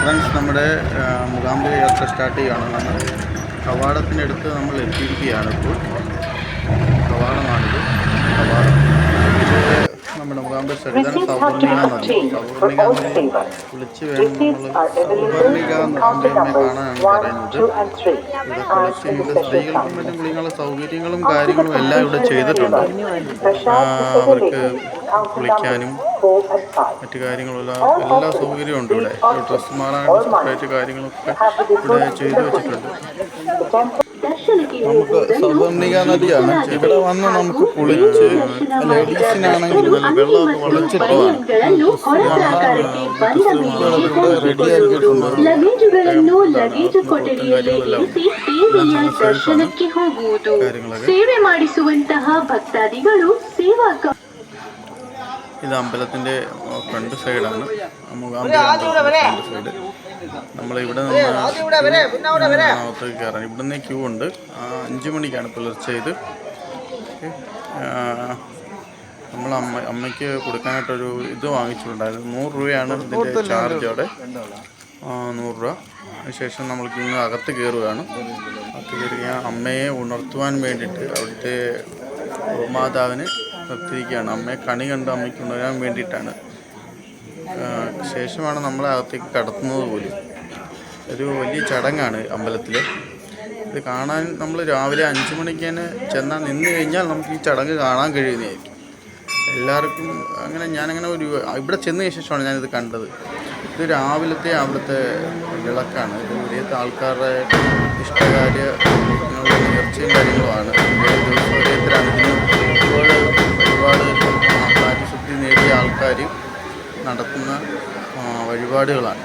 Friends നമ്മുടെ മൂകാംബിക യാത്ര start ചെയ്യുകയാണ് നമ്മൾ. കവാടത്തിനടുത്ത് നമ്മൾ എത്തിയിരിക്കുകയാണ് ഇപ്പോൾ. കവാടമാണിത്. കവാടം. നമ്മുടെ മൂകാംബിക സരിതാണ് സൗവർണിക നദി സൗവർണിക നദി കുളിച്ച് വേണം നമ്മൾ സൗവർണിക നദിയെ കാണാനാണ് പറയുന്നത്. ഇവിടെ കുളിച്ച് ഇവിടെ സ്ത്രീകൾക്കും മറ്റും കുളിക്കാനുള്ള സൗകര്യങ്ങളും കാര്യങ്ങളും എല്ലാം ഇവിടെ ചെയ്തിട്ടുണ്ട്. അവർക്ക് കുളിക്കാനും മറ്റു കാര്യങ്ങളെല്ലാം എല്ലാ സൗകര്യവും ഉണ്ട് ഇവിടെ ഡ്രസ്സ് മാറാനും സെപ്പറേറ്റ് കാര്യങ്ങളൊക്കെ ഇവിടെ ചെയ്തു വെച്ചിട്ടുണ്ട് നമുക്ക് സൗവർണിക നദിയാണ് ഇവിടെ വന്ന് നമുക്ക് കുളിച്ച് ലേഡീസിനാണെങ്കിൽ വെള്ളമൊക്കെ വളച്ചിട്ടതാണ് ഇവിടെ റെഡിയാക്കിയിട്ടുണ്ട് ಲಗೇಜುಗಳನ್ನು ಲಗೇಜು ಕೊಠಡಿಯಲ್ಲಿ ಇರಿಸಿ ಸೇವೆಯ ದರ್ಶನಕ್ಕೆ ಹೋಗುವುದು ಸೇವೆ ಮಾಡಿಸುವಂತಹ ಭಕ್ತಾದಿಗಳು ಸೇವಾ ಕ- ഇത് അമ്പലത്തിന്റെ ഫ്രണ്ട് സൈഡാണ് ഫ്രണ്ട് സൈഡ് നമ്മൾ ഇവിടെ നിന്ന് അകത്തേക്ക് കയറാൻ ഇവിടെ നിന്ന് ക്യൂ ഉണ്ട്. ആ, അഞ്ച് മണിക്കാണ് പുലർച്ചെ ഇത്. നമ്മൾ അമ്മ അമ്മയ്ക്ക് കൊടുക്കാനായിട്ടൊരു ഇത് വാങ്ങിച്ചിട്ടുണ്ടായിരുന്നു. നൂറ് രൂപയാണ് ഇതിന്റെ ചാർജ് അവിടെ. നൂറ് രൂപ. അതിനുശേഷം നമ്മൾക്ക് ഇന്ന് അകത്ത് കയറുകയാണ്. അകത്ത് കയറി അമ്മയെ ഉണർത്തുവാൻ വേണ്ടിയിട്ട് അവിടുത്തെ മാതാവിന് നിർത്തിയിരിക്കുകയാണ് അമ്മയെ കണി കണ്ട് അമ്മയ്ക്ക് ഉണരാൻ വേണ്ടിയിട്ടാണ്. ശേഷമാണ് നമ്മളെ അകത്തേക്ക് കടത്തുന്നത് പോലും. ഒരു വലിയ ചടങ്ങാണ് അമ്പലത്തിൽ ഇത് കാണാൻ നമ്മൾ രാവിലെ അഞ്ച് മണിക്ക് തന്നെ ചെന്നാൽ നിന്ന് കഴിഞ്ഞാൽ നമുക്ക് ഈ ചടങ്ങ് കാണാൻ കഴിയുന്നതായിരിക്കും. എല്ലാവർക്കും അങ്ങനെ ഞാനങ്ങനെ ഒരു ഇവിടെ ചെന്ന ശേഷമാണ് ഞാനിത് കണ്ടത്. ഇത് രാവിലത്തെ അവിടുത്തെ വിളക്കാണ്. ഇത് ഇവിടുത്തെ ആൾക്കാരുടെ ഇഷ്ടകാര്യ നേർച്ചയും കാര്യങ്ങളുമാണ്. ദിവസം ദിവസത്തിലാണ് ഇതിന് ആൾക്കാർ നടത്തുന്ന വഴിപാടുകളാണ്.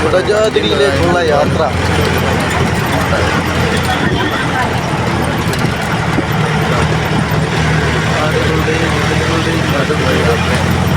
കുടജാതിയിലേക്കുള്ള യാത്ര. ആളുകളുടെയും വീടുകളുടെയും യാത്രയാണ്.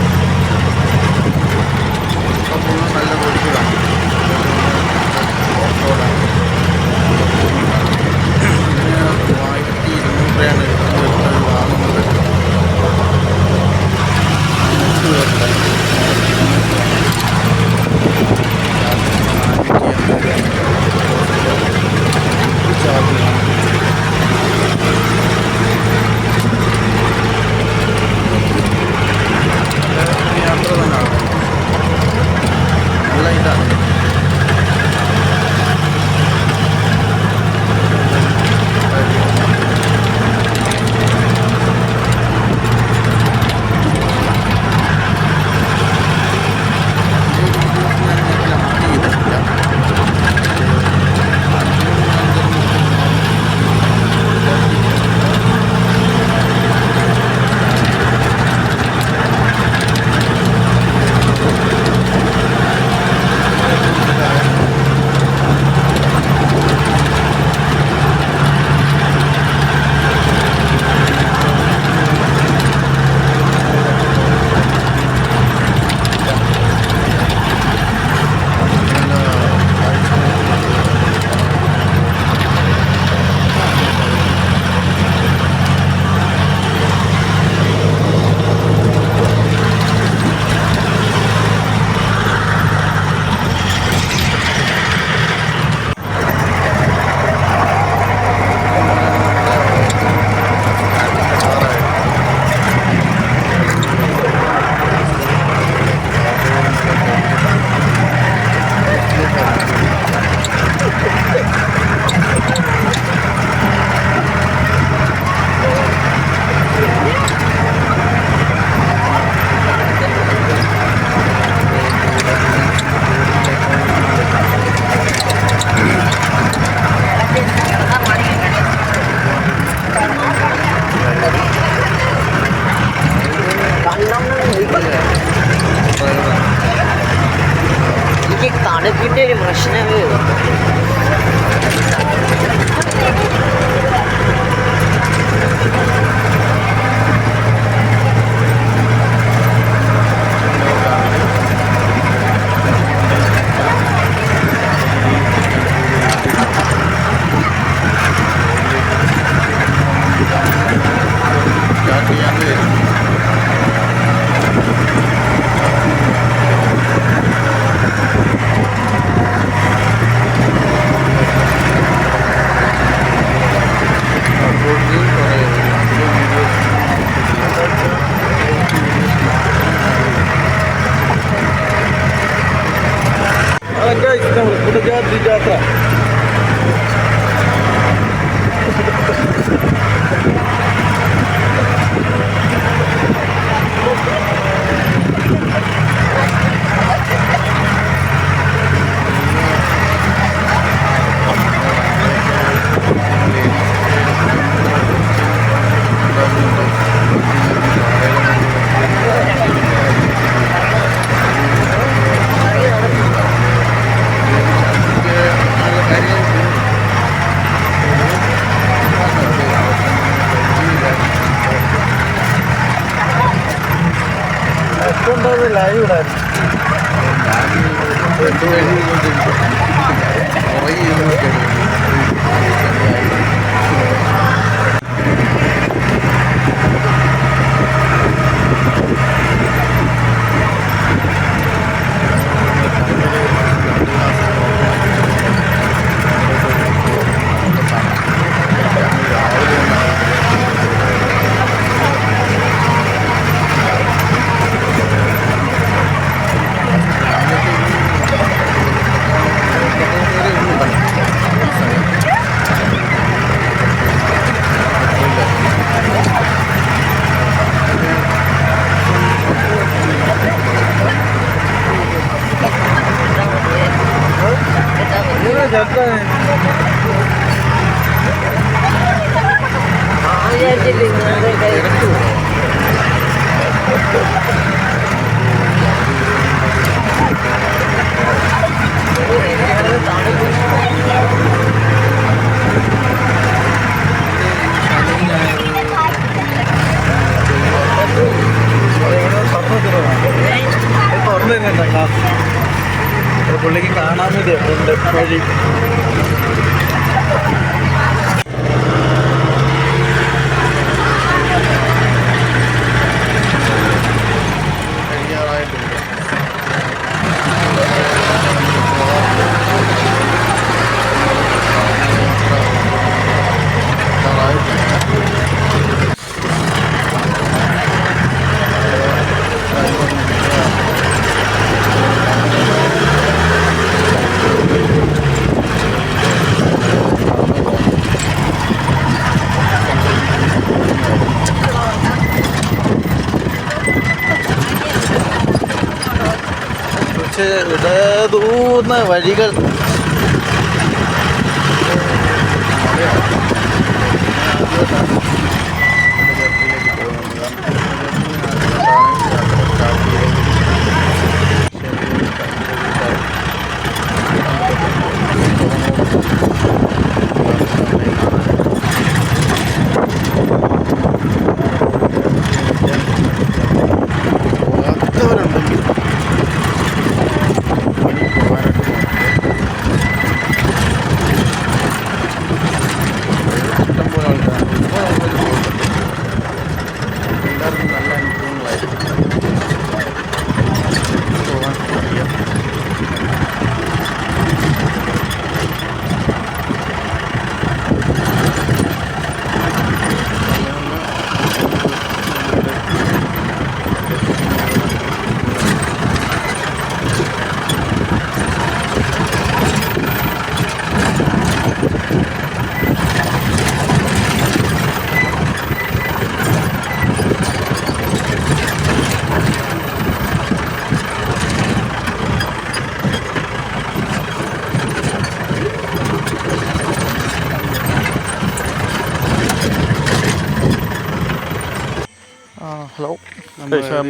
പുള്ളിക്ക് വേണ്ടി ഉണ്ട് വഴി. കഴിയാറായിട്ടുണ്ട് പക്ഷേ ഇടതൂർന്ന വഴികൾ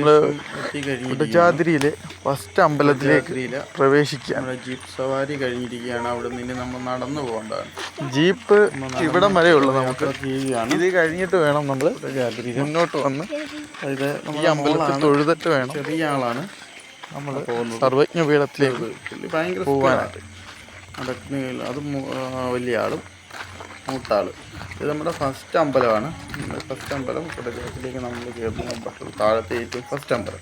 നമ്മൾ നമ്മൾ ഫസ്റ്റ് അമ്പലത്തിലേക്ക് പ്രവേശിക്കുക ജീപ്പ് സവാരി കഴിഞ്ഞിരിക്കുകയാണ്. അവിടെ നിന്ന് നമ്മൾ നടന്നു പോകേണ്ടതാണ്. ജീപ്പ് ഇവിടം വരെ ഉള്ളു നമുക്ക്. ഇത് കഴിഞ്ഞിട്ട് വേണം നമ്മൾ മുന്നോട്ട് വന്ന് ഇത് ഈ അമ്പലത്തിൽ. തൊഴുതിട്ട് വേണം ചെറിയ ആളാണ്. നമ്മൾ സർവജ്ഞ പീഠത്തിലേക്ക് ഭയങ്കര നടക്കുന്ന അത് വലിയ ആളും മൂത്താൾ. ഇത് നമ്മുടെ ഫസ്റ്റ് അമ്പലമാണ്. നമ്മുടെ ഫസ്റ്റ് അമ്പലം കുടജാത്തിലേക്ക് നമ്മൾ കയറുന്ന താഴത്തെ ഏറ്റവും ഫസ്റ്റ് അമ്പലം.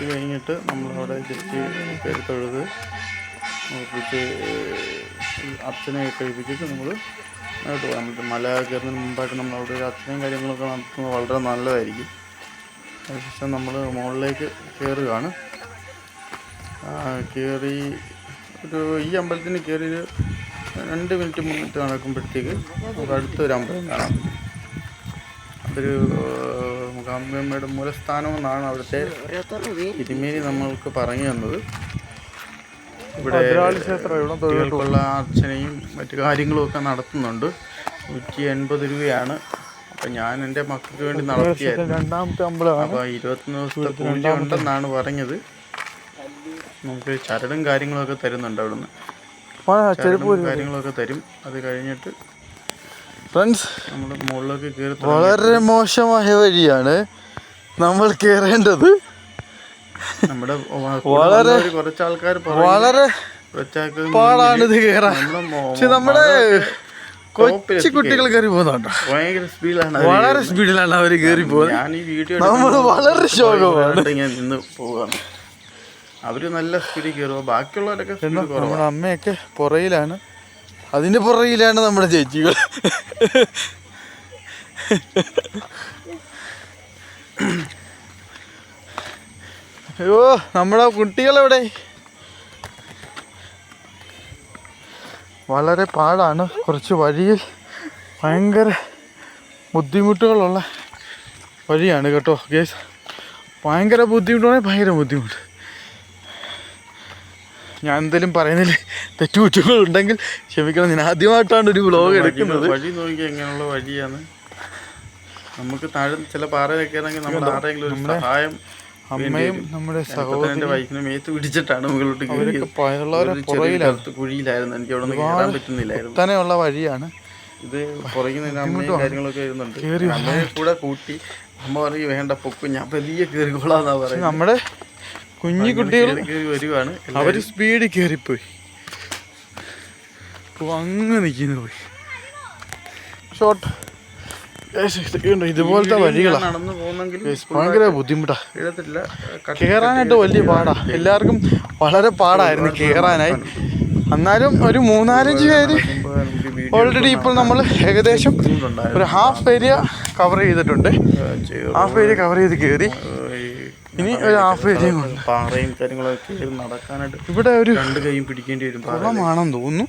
ഇത് കഴിഞ്ഞിട്ട് നമ്മളവിടെ ജസ്റ്റ് പേര് തൊഴുത് നോക്കിച്ച് അർച്ചന കഴിപ്പിച്ചിട്ട് നമ്മൾ അങ്ങോട്ട് പോകാം നമുക്ക് മല കയറുന്നതിന് മുമ്പായിട്ട് നമ്മളവിടെ ഒരു അർച്ചനയും കാര്യങ്ങളൊക്കെ നടത്തുന്നത് വളരെ നല്ലതായിരിക്കും. അതിനുശേഷം നമ്മൾ മുകളിലേക്ക് കയറുകയാണ് കയറി ഒരു ഈ അമ്പലത്തിന് കയറി ഒരു രണ്ട് മിനിറ്റ് മുന്നിട്ട് നടക്കുമ്പോഴത്തേക്ക് നമുക്ക് അടുത്തൊരു അമ്പലം കാണാം. അതൊരു മുഖാമ്പമ്മയുടെ മൂലസ്ഥാനം എന്നാണ് അവിടുത്തെ തിരുമേനി നമ്മൾക്ക് പറഞ്ഞു തന്നത്. ഇവിടെ ഉള്ള കുട്ടികൾക്കുള്ള അർച്ചനയും മറ്റു കാര്യങ്ങളും ഒക്കെ നടത്തുന്നുണ്ട്. നൂറ്റി എൺപത് രൂപയാണ്. അപ്പം ഞാൻ എന്റെ മക്കൾക്ക് വേണ്ടി നടത്തിയായിരുന്നു. അപ്പോൾ ഇരുപത്തൊന്ന് ദിവസത്തെ പൂജ ഉണ്ടെന്നാണ് പറഞ്ഞത്. നമുക്ക് ചരടും കാര്യങ്ങളൊക്കെ തരുന്നുണ്ട് അവിടുന്ന്. ചെരുപ്പ് കാര്യങ്ങളൊക്കെ തരും. അത് കഴിഞ്ഞിട്ട് ഫ്രണ്ട്സ് നമ്മൾ മുകളിലേക്ക് കയറി വളരെ മോശമായ വഴിയാണ് നമ്മൾ കേറേണ്ടത്. നമ്മുടെ വളരെ- കുറച്ച് ആൾക്കാർ വളരെ കുറച്ചാൾക്ക് പാടാണിത് കയറാൻ പക്ഷെ നമ്മുടെ കൊച്ചു കുട്ടികൾ കയറി പോകുന്നുണ്ടോ? ഭയങ്കര സ്പീഡിലാണ് വളരെ സ്പീഡിലാണ് അവർ കയറി പോകുന്നത് ഞാൻ ഈ വീഡിയോ നമ്മൾ വളരെ ശോകമാണ്. ഞാൻ നിന്ന് പോവാണ്. അവർ നല്ല സ്പീഡിൽ കയറുക ബാക്കിയുള്ളവരൊക്കെ നമ്മുടെ അമ്മയൊക്കെ പുറയിലാണ്. അതിന്റെ പുറയിലാണ് നമ്മുടെ ചേച്ചികൾ. അയ്യോ നമ്മുടെ കുട്ടികളെവിടെ? വളരെ പാടാണ്. കുറച്ച് വഴിയിൽ ഭയങ്കര ബുദ്ധിമുട്ടുകളുള്ള വഴിയാണ് കേട്ടോ ഗേസ് ഭയങ്കര ബുദ്ധിമുട്ടാണെങ്കിൽ ഭയങ്കര ബുദ്ധിമുട്ട്. ഞാൻ എന്തെങ്കിലും പറയുന്നതിൽ തെറ്റുകുറ്റങ്ങൾ ഉണ്ടെങ്കിൽ ക്ഷമിക്കണം. ഞാൻ ആദ്യമായിട്ടാണ് ഒരു വ്ലോഗ് എടുക്കുന്നത്. വഴി നോക്കി എങ്ങനെയുള്ള വഴിയാണ്. നമുക്ക് താഴെ ചില പാറയൊക്കെ ആണെങ്കിൽ നമ്മുടെ ആരെങ്കിലും ഒരു സഹായം അമ്മയും നമ്മുടെ സഹോദരന്റെ വൈഫിനും മേത്ത് പിടിച്ചിട്ടാണ് മുകളിലോട്ട് കുഴിയിലായിരുന്നു. എനിക്ക് അവിടെ നിന്ന് കയറാൻ പറ്റുന്നില്ലായിരുന്നു. തന്നെയുള്ള വഴിയാണ്. ഇത് പുറകിൽ നിന്ന് അമ്മയും കാര്യങ്ങളൊക്കെ വരുന്നുണ്ട്. അമ്മയെ കൂടെ കൂട്ടി അമ്മ പറയും വേണ്ട പൊക്കും ഞാൻ വലിയ കയറിക്കോളാന്നാ പറയുന്നത്. നമ്മുടെ കുഞ്ഞു കുട്ടികൾ വരുവാണ്. അവർ സ്പീഡിൽ കയറിപ്പോയി അങ്ങ് നിൽക്കുന്നു പോയി. ഷോർട്ട് ഇതുപോലത്തെ വഴികളാ. നടന്നു പോകുന്നെങ്കിൽ Guys, ഭയങ്കര ബുദ്ധിമുട്ടാ. കയറാനായിട്ട് വലിയ പാടാ. എല്ലാവർക്കും വളരെ പാടായിരുന്നു കയറാനായി എന്നാലും ഒരു മൂന്നാലഞ്ച് പേര് ഓൾറെഡി ഇപ്പോൾ നമ്മൾ ഏകദേശം ഒരു ഹാഫ് ഏരിയ കവർ ചെയ്തിട്ടുണ്ട്. ഹാഫ് ഏരിയ കവർ ചെയ്ത് കയറി ഇനി ഒരു ഹാഫ് ഏരിയയും പാറയും കാര്യങ്ങളൊക്കെ നടക്കാനായിട്ട് ഇവിടെ ഒരു രണ്ട് കൈയും പിടിക്കേണ്ടി വരും. കുളമാണെന്ന് തോന്നുന്നു.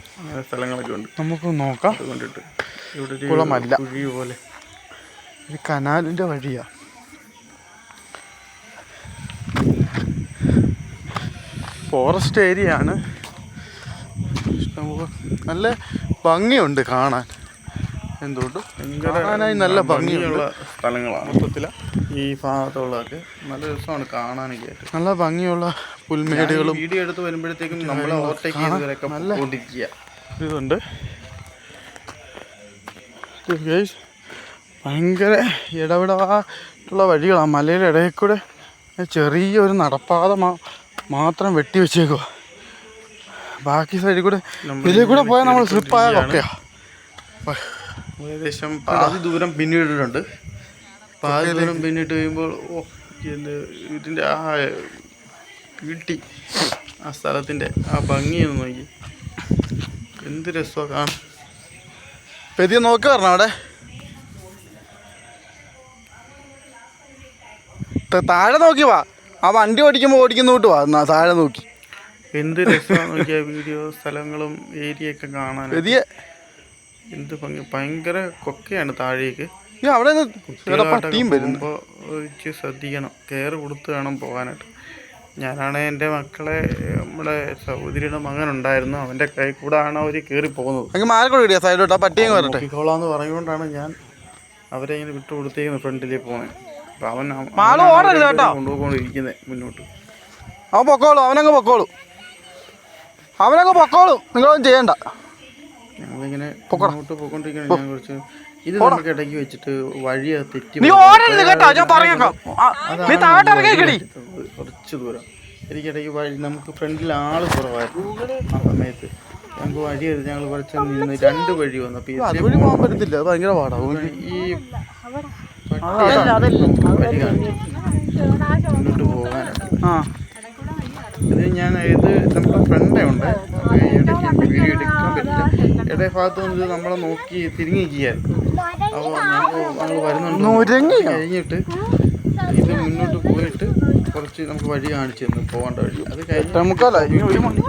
സ്ഥലങ്ങളൊക്കെ ഉണ്ട്. നമുക്ക് നോക്കാം. കണ്ടിട്ട് ഇവിടെ കുളമല്ല. കുഴി പോലെ. ഒരു കനാലിന്റെ വഴിയാ. ഫോറസ്റ്റ് ഏരിയ ആണ്. ഇഷ്ടംപോലെ നല്ല ഭംഗിയുണ്ട് കാണാൻ. എന്തുകൊണ്ടും കാണാനായി നല്ല ഭംഗിയുള്ള സ്ഥലങ്ങളാണ്. മൊത്തത്തിൽ ഈ ഭാഗത്തുള്ളതൊക്കെ നല്ല രസമാണ് കാണാനൊക്കെ ആയിട്ട് നല്ല ഭംഗിയുള്ള പുൽമേടുകളും വീഡിയോ എടുത്ത് വരുമ്പോഴത്തേക്കും നമ്മൾ ഓവർടേക്ക് ചെയ്തവരൊക്കെ കൊണ്ടിരിക്കുക ഇതുണ്ട്. ഭയങ്കര ഇടവിടായിട്ടുള്ള വഴികളാണ് മലയുടെ ഇടയിൽ കൂടെ ചെറിയൊരു നടപ്പാത മാത്രം വെട്ടി വെച്ചേക്കുക ബാക്കി സൈഡിൽ കൂടെ ഇതിൽ കൂടെ പോയാൽ നമ്മൾ സ്ലിപ്പായ ഏകദേശം പാതി ദൂരം പിന്നിട്ടിട്ടുണ്ട് പാതി ദൂരം പിന്നിട്ട് കഴിയുമ്പോൾ ഓ എന്ത് ഇതിന്റെ ആ കിട്ടി ആ സ്ഥലത്തിന്റെ ആ ഭംഗി ഒന്ന് നോക്കി. എന്ത് രസമാണ് കാണാൻ. പെതിയെ നോക്കുക പറഞ്ഞ അവിടെ. താഴെ നോക്കി വാ. ആ വണ്ടി ഓടിക്കുമ്പോൾ ഓടിക്കുന്ന കൂട്ട് വാ. താഴെ നോക്കി. എന്ത് രസമാണ് നോക്കിയാൽ വീഡിയോ സ്ഥലങ്ങളും ഏരിയ ഒക്കെ കാണാൻ എന്ത് ഭംഗി. ഭയങ്കര കൊക്കയാണ് താഴേക്ക്. അവിടെ പട്ടിയും വരുന്നു. ശ്രദ്ധിക്കണം. കെയർ കൊടുത്ത് വേണം പോകാനായിട്ട്. ഞാനാണ് എന്റെ മക്കളെ നമ്മുടെ സഹോദരിയുടെ മകൻ ഉണ്ടായിരുന്നു. അവന്റെ കൈ കൂടെ ആണ് അവർ കയറി പോകുന്നത്. കിട്ടിയ സൈഡിലോട്ട് ആ പട്ടിയും വരട്ടെ. പറഞ്ഞുകൊണ്ടാണ് ഞാൻ അവരെ ഇങ്ങനെ വിട്ടു കൊടുത്തേക്കുന്നത് ഫ്രണ്ടിലേക്ക് പോകുന്നത് അപ്പം അവൻ. കൊണ്ടുപോയിക്കൊണ്ടിരിക്കുന്നത് മുന്നോട്ട്. അവൻ പൊക്കോളൂ. അവനങ്ങ് പൊക്കോളൂ. അവനങ്ങ് പൊക്കോളൂ. നിങ്ങളൊന്നും ചെയ്യണ്ട. ഞങ്ങളിങ്ങനെ മുന്നോട്ട് പോയിക്കൊണ്ടിരിക്കുകയാണ് ഞാൻ കുറച്ച് ഇത് നമുക്ക് ഇടയ്ക്ക് വെച്ചിട്ട് വഴി തെറ്റി നീ ഓടരുത് കേട്ടോ ഞാൻ പറഞ്ഞേക്കാം. നീ താഴോട്ട് ഇറങ്ങിക്കടി കുറച്ച് ദൂരം. എനിക്കിടയ്ക്ക് വഴി നമുക്ക് ഫ്രണ്ടിൽ ആൾ കുറവായിരുന്നു ആ സമയത്ത്. ഞങ്ങൾക്ക് വഴി എടുത്ത് ഞങ്ങൾ കുറച്ച് നിന്ന് രണ്ട് വഴി വന്നു. അപ്പോൾ അതുവഴി പോകാൻ പറ്റത്തില്ല അത് ഭയങ്കര പാടാവും ഈ വഴി കാണിച്ചു. മുന്നോട്ട് ആ. ഇത് ഞാൻ ഇത് നമ്മുടെ ഫ്രണ്ടേ ഉണ്ട്. വീഡിയോ എടുക്കാൻ പറ്റില്ല. ഇടേ ഭാഗത്ത് നിന്ന് നമ്മളെ നോക്കി തിരിഞ്ഞ് അപ്പോൾ വരുന്നുണ്ട്. കഴിഞ്ഞിട്ട് ഇത് മുന്നോട്ട് പോയിട്ട് കുറച്ച് നമുക്ക് വഴി കാണിച്ചു തന്നു പോകേണ്ട വഴി. അത് കഴിഞ്ഞിട്ട് നമുക്കല്ല മുക്കാലായി ഇനി ഒരു മണി.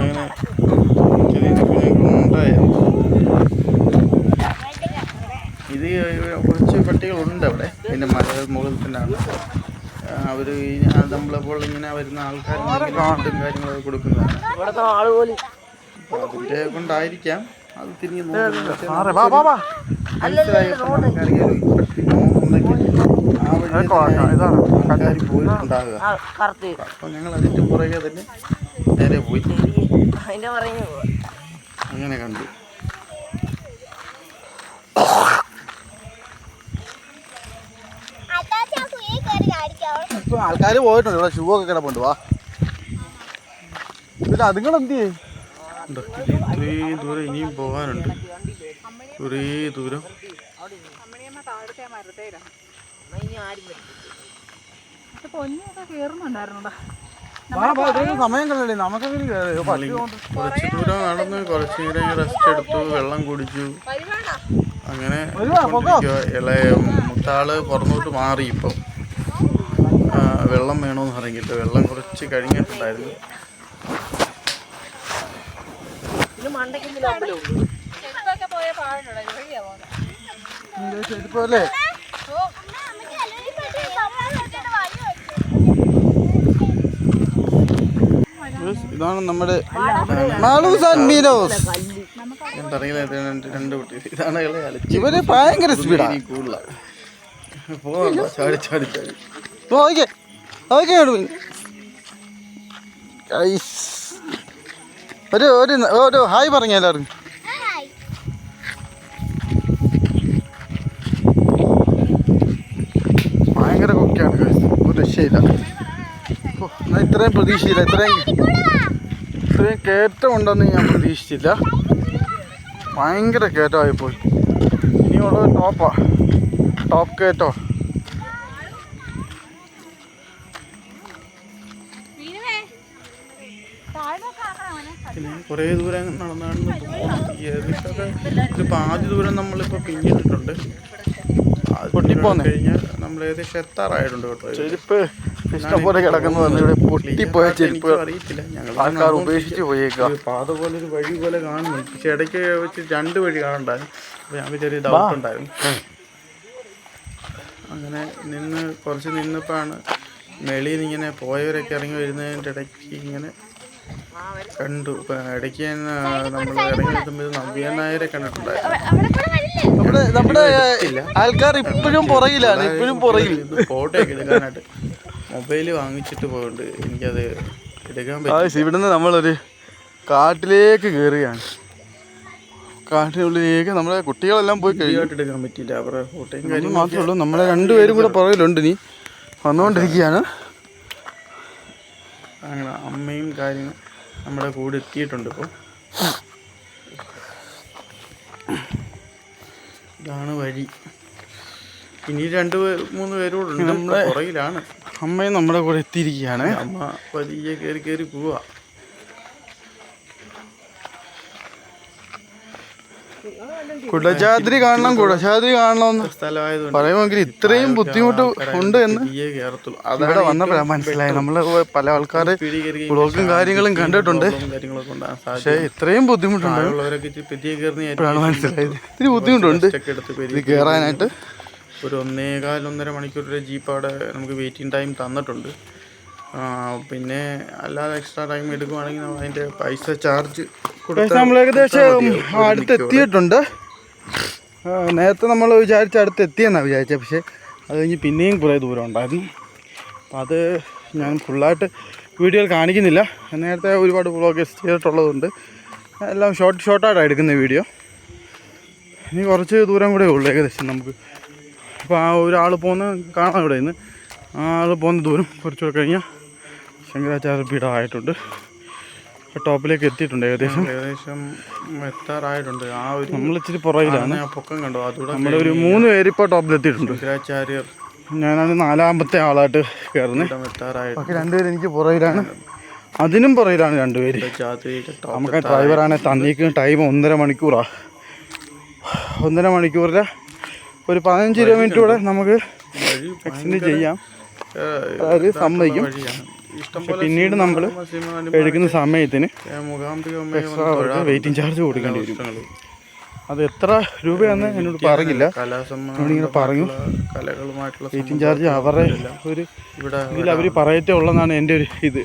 അങ്ങനെ ഉണ്ടായിരുന്നു. ഇത് കുറച്ച് പട്ടികളുണ്ട് അവിടെ. പിന്നെ മല മുകളിൽ തന്നെയാണ്. അവർ നമ്മളെപ്പോൾ ഇങ്ങനെ വരുന്ന ആൾക്കാർ ഫുഡും കാര്യങ്ങളൊക്കെ കൊടുക്കുന്നതാണ്. അതിന്റെ കൊണ്ടായിരിക്കാം. അത് തിരിഞ്ഞ്. ആൾക്കാർ പോയിട്ടുണ്ടാകുക അപ്പോൾ ഞങ്ങൾ അതിന്റെ പുറകെ തന്നെ നേരെ പോയി. അങ്ങനെ കണ്ടു. ഇപ്പൊ ആൾക്കാർ പോയിട്ടുണ്ട്. ഇവിടെ ഷൂ ഒക്കെ കിടപ്പുണ്ട്. വാ. പിന്നെ അതുങ്ങൾ എന്ത് ചെയ്യും ഇത്രയും ദൂരം ഇനിയും പോകാനുണ്ട്. കുറേ ദൂരം. സമയം കളല്ലേ നമുക്കൊക്കെ കുറച്ച് ദൂരം നടന്ന് കുറച്ച് നേരം റെസ്റ്റ് എടുത്തു വെള്ളം കുടിച്ചു. അങ്ങനെ. ഇളയ മുത്താൾ പുറന്നോട്ട് മാറി ഇപ്പം. വെള്ളം വേണമെന്ന് പറഞ്ഞിട്ട് വെള്ളം കുറച്ച് കഴിഞ്ഞിട്ടുണ്ടായിരുന്നു. ഇതാണ് നമ്മുടെ രണ്ട് കുട്ടി. ഇതാണ് ഇവർ ഭയങ്കര സ്പീഡാണ് കൂടുതലാണ് കൂടുതലാ. ചാടി ചാടി ചാടി. ഓക്കെ. ഒരു ഒരു ഒരു ഹായ് പറഞ്ഞ എല്ലാവർക്കും ഭയങ്കര കൊക്കെയാണ്. ഒരു രക്ഷയില്ല. ഇത്രയും പ്രതീക്ഷയില്ല. ഇത്രയും ഇത്രയും കയറ്റമുണ്ടെന്ന് ഞാൻ പ്രതീക്ഷിച്ചില്ല. ഭയങ്കര കയറ്റമായിപ്പോയി ഇനിയുള്ളത് ടോപ്പാ ടോപ്പ് കയറ്റോ. പിന്നെ കുറേ ദൂരം നടന്നാണ് ഏകദേശമൊക്കെ ഒരു പാതി ദൂരം നമ്മളിപ്പോൾ പിന്നിട്ടിട്ടുണ്ട്? കഴിഞ്ഞാൽ നമ്മൾ ഏകദേശം എത്താറായിട്ടുണ്ട് കേട്ടോ. ഇത്. ചെരുപ്പ് ഇഷ്ടംപോലെ കിടക്കുന്നതാണ് ഇവിടെ പൊട്ടിപ്പോയ ചെരുപ്പ് എനിക്കും അറിയത്തില്ല. ഞങ്ങൾ ആൾക്കാർ ഉപേക്ഷിച്ച് പോയേക്കാം. പാത പോലെ ഒരു വഴി പോലെ കാണുന്നുണ്ട് പക്ഷെ ഇടയ്ക്ക് വെച്ച് രണ്ട് വഴി കാണണ്ടായിരുന്നു. അപ്പോൾ ഞാൻ ചെറിയ ഡൗട്ട് ഉണ്ടായിരുന്നു. അങ്ങനെ നിന്ന് കുറച്ച് നിന്നപ്പോഴാണ് വെളിയിൽ നിന്ന് ഇങ്ങനെ പോയവരൊക്കെ ഇറങ്ങി വരുന്നതിന്റെ ഇടയ്ക്ക് ഇങ്ങനെ കണ്ടു. ഇടയ്ക്ക് നമ്മൾ ഇറങ്ങി എത്തുമ്പോൾ നവ്യ നായരെ കണ്ടിട്ടുണ്ടായിരുന്നു നമ്മുടെ നമ്മുടെ ആൾക്കാർ ഇപ്പോഴും പുറകിലാണ് ഇപ്പോഴും പുറകിൽ. ഫോട്ടോ ഒക്കെ എടുക്കാനായിട്ട് മൊബൈൽ വാങ്ങിച്ചിട്ട് പോയിട്ടുണ്ട് എനിക്കത് എടുക്കാൻ പറ്റും ഇവിടുന്ന് നമ്മളൊരു കാട്ടിലേക്ക് കയറുകയാണ് കാട്ടിനുള്ളിലേക്ക് നമ്മുടെ കുട്ടികളെല്ലാം പോയി കഴിഞ്ഞു. എടുക്കാൻ പറ്റിയില്ല. അവരുടെ ഫോട്ടോയും നമ്മൾ കാര്യങ്ങളും മാത്രമേ ഉള്ളൂ നമ്മളെ രണ്ടുപേരും കൂടെ പുറകിലുണ്ട് നീ വന്നുകൊണ്ടിരിക്കുകയാണ് അങ്ങനെ അമ്മയും കാര്യങ്ങളും നമ്മുടെ കൂടെ എത്തിയിട്ടുണ്ട് ഇപ്പോൾ ഇതാണ് വഴി. ഇനി രണ്ട് മൂന്ന് പേരോടുണ്ട് നമ്മുടെ പുറകിലാണ്. അമ്മയും നമ്മുടെ കൂടെ എത്തിയിരിക്കുകയാണ്. അമ്മ പതിയെ കയറി കയറി പോവാ. കുടജാദ്രി കാണണം കുടജാദ്രി കാണണമെന്ന്. സ്ഥലമായതുകൊണ്ട് പറയുമെങ്കിൽ ഇത്രയും ബുദ്ധിമുട്ട് ഉണ്ട് എന്ന് അതവിടെ ഇവിടെ വന്നപ്പോഴാണ് മനസ്സിലായി നമ്മൾ പല ആൾക്കാർ ബ്ലോക്കും ബ്ലോഗും കാര്യങ്ങളും കണ്ടിട്ടുണ്ട്. പക്ഷേ ഇത്രയും ബുദ്ധിമുട്ടുണ്ട്. ഇപ്പോഴാണ് മനസ്സിലായത്. ഇത്തിരി ബുദ്ധിമുട്ടുണ്ട്. ഇത് കേറാനായിട്ട് കയറാനായിട്ട്. ഒരു ഒന്നേകാൽ ഒന്നര മണിക്കൂർ ജീപ്പ് അവിടെ നമുക്ക് വെയിറ്റിംഗ് ടൈം തന്നിട്ടുണ്ട്. പിന്നെ അല്ലാതെ എക്സ്ട്രാ ടൈം എടുക്കുവാണെങ്കിൽ നമ്മൾ അതിന്റെ പൈസ ചാർജ് നമ്മൾ ഏകദേശം അടുത്തെത്തിയിട്ടുണ്ട് എത്തിയിട്ടുണ്ട്. നേരത്തെ നമ്മൾ വിചാരിച്ച അടുത്ത് എത്തിയെന്നാണ് വിചാരിച്ചത് പക്ഷേ അത് കഴിഞ്ഞ് പിന്നെയും കുറേ ദൂരം ഉണ്ടായിരുന്നു. അപ്പം അത് ഞാൻ ഫുള്ളായിട്ട് വീഡിയോയിൽ കാണിക്കുന്നില്ല. നേരത്തെ ഒരുപാട് വ്ളോഗേഴ്സ് ചെയ്തിട്ടുള്ളതുകൊണ്ട് എല്ലാം ഷോർട്ട് ഷോർട്ടായിട്ടാണ് എടുക്കുന്ന വീഡിയോ. ഇനി കുറച്ച് ദൂരം കൂടെ ഉള്ളൂ ഏകദേശം നമുക്ക്. അപ്പോൾ ആ ഒരാൾ പോകുന്ന കാണാം ഇവിടെ നിന്ന്. ആ ആൾ പോകുന്ന ദൂരം കുറച്ചുകൂടെ കഴിഞ്ഞാൽ ശങ്കരാചാര്യ പീഠമായിട്ടുണ്ട് ടോപ്പിലേക്ക് എത്തിയിട്ടുണ്ട് ഏകദേശം. ഏകദേശം എത്താറായിട്ടുണ്ട്. ആ ഒരു നമ്മൾ ഇച്ചിരി പുറകിലാണ് പൊക്കം കണ്ടു. അതുകൂടെ നമ്മുടെ ഒരു മൂന്ന് പേര് ഇപ്പോൾ ടോപ്പിലെത്തിയിട്ടുണ്ട്. ശങ്കരാചാര്യർ ഞാനാണ് നാലാമത്തെ ആളായിട്ട് കയറുന്നത്. എത്താറായിട്ട് രണ്ടുപേരും ബാക്കി രണ്ടുപേര് എനിക്ക് പുറകിലാണ്. അതിനും പുറകിലാണ് രണ്ടുപേര്. നമുക്ക് ഡ്രൈവറാണെ തന്നേക്കുന്ന ടൈം ഒന്നര മണിക്കൂറാണ് ഒന്നര മണിക്കൂറിലെ ഒരു പതിനഞ്ച് കിലോമീറ്റർ മിനിറ്റ് കൂടെ നമുക്ക് എക്സ്റ്റെൻഡ് ചെയ്യാം. സമ്മതിക്കും. പിന്നീട് നമ്മൾ എടുക്കുന്ന സമയത്തിന് വെയിറ്റിംഗ് ചാർജ് കൊടുക്കേണ്ടി വരും. അത് എത്ര രൂപയാണെന്ന് എന്നോട് പറഞ്ഞില്ല. എന്നോടിങ്ങനെ പറഞ്ഞു. കലകളുമായിട്ടുള്ള വെയിറ്റിംഗ് ചാർജ് അവരുടെ ഒരു ഇവിടെ ഇതിൽ അവർ പറയറ്റേ ഉള്ളതാണ് എന്റെ ഒരു ഇത്.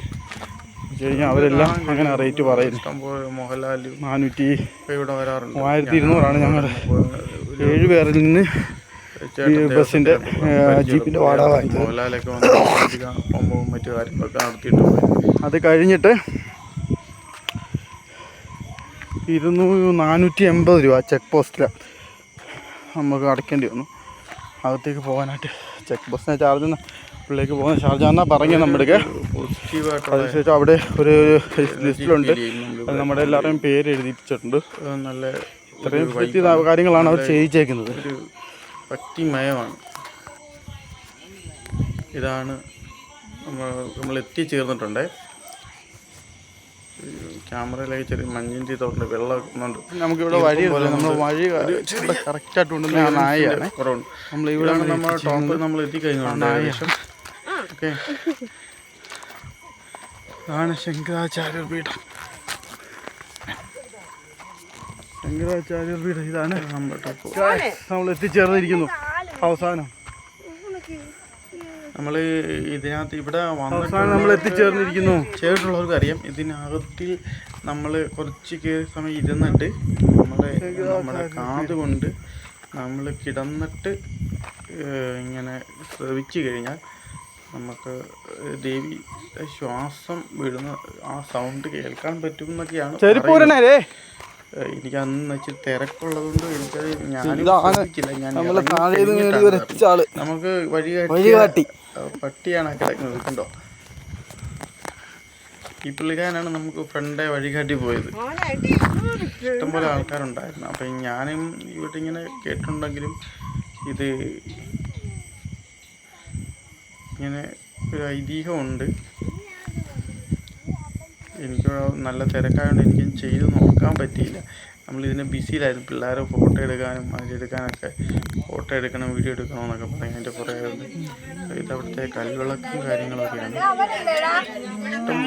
കഴിഞ്ഞാൽ അവരെല്ലാം അങ്ങനെ റേറ്റ് പറയുന്നു. നാനൂറ്റി ഇവിടെ വരാറുണ്ട്. മൂവായിരത്തി ഇരുന്നൂറാണ് ഞങ്ങൾ ഏഴ് പേരിൽ നിന്ന് ഈ ബസ്സിന്റെ ജീപ്പിന്റെ വാടക വാങ്ങിച്ചത്. അത് കഴിഞ്ഞിട്ട് ഇരുന്നൂറ് നാനൂറ്റി എൺപത് രൂപ ചെക്ക് പോസ്റ്റിലാണ് നമുക്ക് അടയ്ക്കേണ്ടി വന്നു. അകത്തേക്ക് പോകാനായിട്ട് ചെക്ക് പോസ്റ്റിനെ ചാർജ് ഉള്ളിലേക്ക് പോകുന്ന ചാർജ് എന്നാ പറഞ്ഞു നമ്മുടെ അതിനുശേഷം അവിടെ ഒരു ലിസ്റ്റിലുണ്ട്. അത് നമ്മുടെ എല്ലാവരുടെയും പേര് എഴുതിപ്പിച്ചിട്ടുണ്ട് നല്ല ഇത്രയും കാര്യങ്ങളാണ് അവർ ചെയ്യിച്ചേക്കുന്നത്. ഭക്തിമയമാണ് ഇതാണ് നമ്മൾ നമ്മൾ എത്തിച്ചേർന്നിട്ടുണ്ട്. ക്യാമറയിലേക്ക് ചെറിയ മഞ്ഞിന്റെ തോട്ടുണ്ട് വെള്ളം നമുക്കിവിടെ വഴി നമ്മൾ വഴി കറക്റ്റായിട്ട് നായയാണ് കുറവുണ്ട്. നമ്മൾ ഇവിടെ ഇവിടെയാണ് നമ്മൾ ടോപ്പ് നമ്മൾ എത്തിക്കഴിഞ്ഞുണ്ട് ഏകദേശം. ഓക്കെ. ആണ് ശങ്കരാചാര്യ പീഠം ശങ്കരാചാര്യ പീഠം ഇതാണ് നമ്മുടെ നമ്മൾ എത്തിച്ചേർന്നിരിക്കുന്നു അവസാനം. നമ്മൾ ഇതിനകത്ത് ഇവിടെ അവസാനം നമ്മൾ എത്തിച്ചേർന്നിരിക്കുന്നു. ചേട്ടുള്ളവർക്ക് അറിയാം. ഇതിനകത്തിൽ നമ്മൾ കുറച്ച് കേ- സമയം ഇരുന്നിട്ട് നമ്മുടെ നമ്മുടെ കാത് കൊണ്ട് നമ്മൾ കിടന്നിട്ട് ഇങ്ങനെ ശ്രവിച്ചു കഴിഞ്ഞാൽ നമുക്ക് ദേവി ശ്വാസം വിടുന്ന ആ സൗണ്ട് കേൾക്കാൻ പറ്റും എന്നൊക്കെയാണ് എനിക്ക് അന്ന് ഇച്ചിരി തിരക്കുള്ളത് കൊണ്ട് എനിക്കത് ഞാൻ നമുക്ക് വഴി വഴികാട്ടി. പട്ടിയാണ് കിടക്കുന്നത് കണ്ടോ? ഈ പുള്ളിക്കാരനാണ് നമുക്ക് ഫ്രണ്ടേ വഴികാട്ടി പോയത്. ഇഷ്ടംപോലെ ആൾക്കാരുണ്ടായിരുന്നു. അപ്പം ഞാനും ഇവിടെ ഇങ്ങനെ കേട്ടിട്ടുണ്ടെങ്കിലും ഇത് ഇങ്ങനെ ഒരു ഐതിഹ്യമുണ്ട്. എനിക്ക് നല്ല തിരക്കായതുകൊണ്ട് എനിക്ക് ചെയ്ത് നോക്കാൻ പറ്റിയില്ല. നമ്മളിതിനെ ബിസിയിലായിരുന്നു. പിള്ളേരെ ഫോട്ടോ എടുക്കാനും അതിലെടുക്കാനൊക്കെ ഫോട്ടോ എടുക്കണം വീഡിയോ എടുക്കണം എന്നൊക്കെ പറയും അതിന്റെ പുറകെ ഇതവിടുത്തെ കൽവിളക്കും കാര്യങ്ങളൊക്കെയാണ്.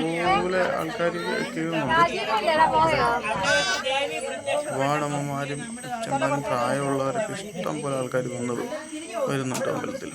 ഇഷ്ടംപോലെ ആൾക്കാർ ഒരുപാടമ്മമാരും ഒരുപാട് അമ്മമാരും അച്ഛന്മാരും പ്രായമുള്ളവരൊക്കെ ഇഷ്ടംപോലെ ആൾക്കാർ വന്നത് വരുന്നുണ്ട് അമ്പലത്തിൽ.